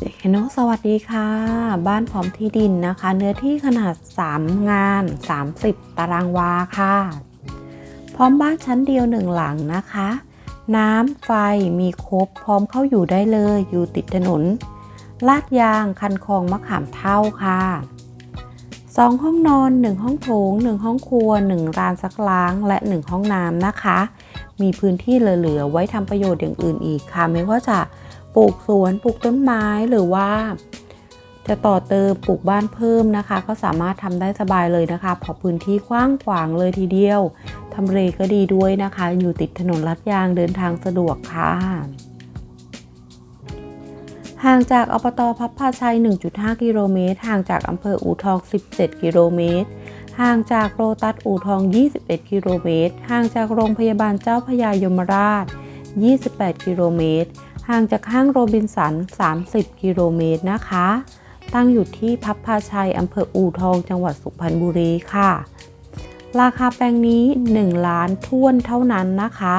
เด็กนาะสวัสดีค่ะ บ้านพร้อมที่ดินนะคะ เนื้อที่ขนาด 3 งาน 30 ตารางวาค่ะ พร้อมบ้านชั้นเดียวหนึ่งหลังนะคะ น้ำไฟมีครบพร้อมเข้าอยู่ได้เลย อยู่ติดถนน ลาดยางคันคลองมะขามเท่าค่ะสองห้องนอน 1 ห้องโถง 1 ห้องครัว 1ร้านซักล้าง และ 1 ห้องน้ำนะคะ มีพื้นที่เหลือๆไว้ทำประโยชน์อย่างอื่นอีกค่ะ ไม่ว่าจะ ลูกสวนปลูกต้นไม้หรือว่า จะต่อเติมปลูกบ้านเพิ่มนะคะ ก็สามารถทำได้สบายเลยนะคะเพราะพื้นที่กว้างขวางเลยทีเดียวทำเลก็ดีด้วยนะคะ อยู่ติดถนนลัดยางเดินทางสะดวกค่ะห่างจากอบตพับพาชัย 1.5 กิโลเมตร ห่างจากอำเภออู่ทอง 17 กิโลเมตร ห่างจากโรตัสอู่ทอง 21 กิโลเมตร ห่างจากโรงพยาบาลเจ้าพยายมราช 28 กิโลเมตร ห่างจากห้างโรบินสัน 30 กิโลเมตรนะคะ ตั้งอยู่ที่พับพาชัยอำเภออู่ทองจังหวัดสุพรรณบุรีค่ะ ราคาแปลงนี้ 1 ล้านท้วนเท่านั้นนะคะ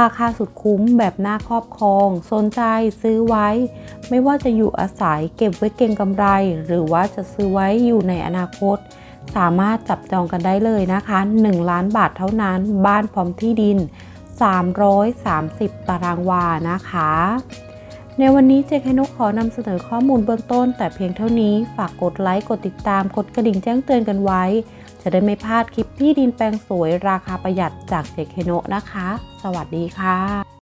ราคาสุดคุ้มแบบหน้าครอบครอง สนใจซื้อไว้ ไม่ว่าจะอยู่อาศัยเก็บไว้เก็งกำไร หรือว่าจะซื้อไว้อยู่ในอนาคต สามารถจับจองกันได้เลยนะคะ 1 ล้านบาทเท่านั้น บ้านพร้อมที่ดิน 330 ตารางวานะคะ ในวันนี้เจคนุกขอนำเสนอข้อมูลเบื้องต้น แต่เพียงเท่านี้ฝากกดไลค์ กดติดตาม กดกระดิ่งแจ้งเตือนกันไว้ จะได้ไม่พลาดคลิปที่ดินแปลงสวยราคาประหยัดจากเจคโนะนะคะ สวัสดีค่ะ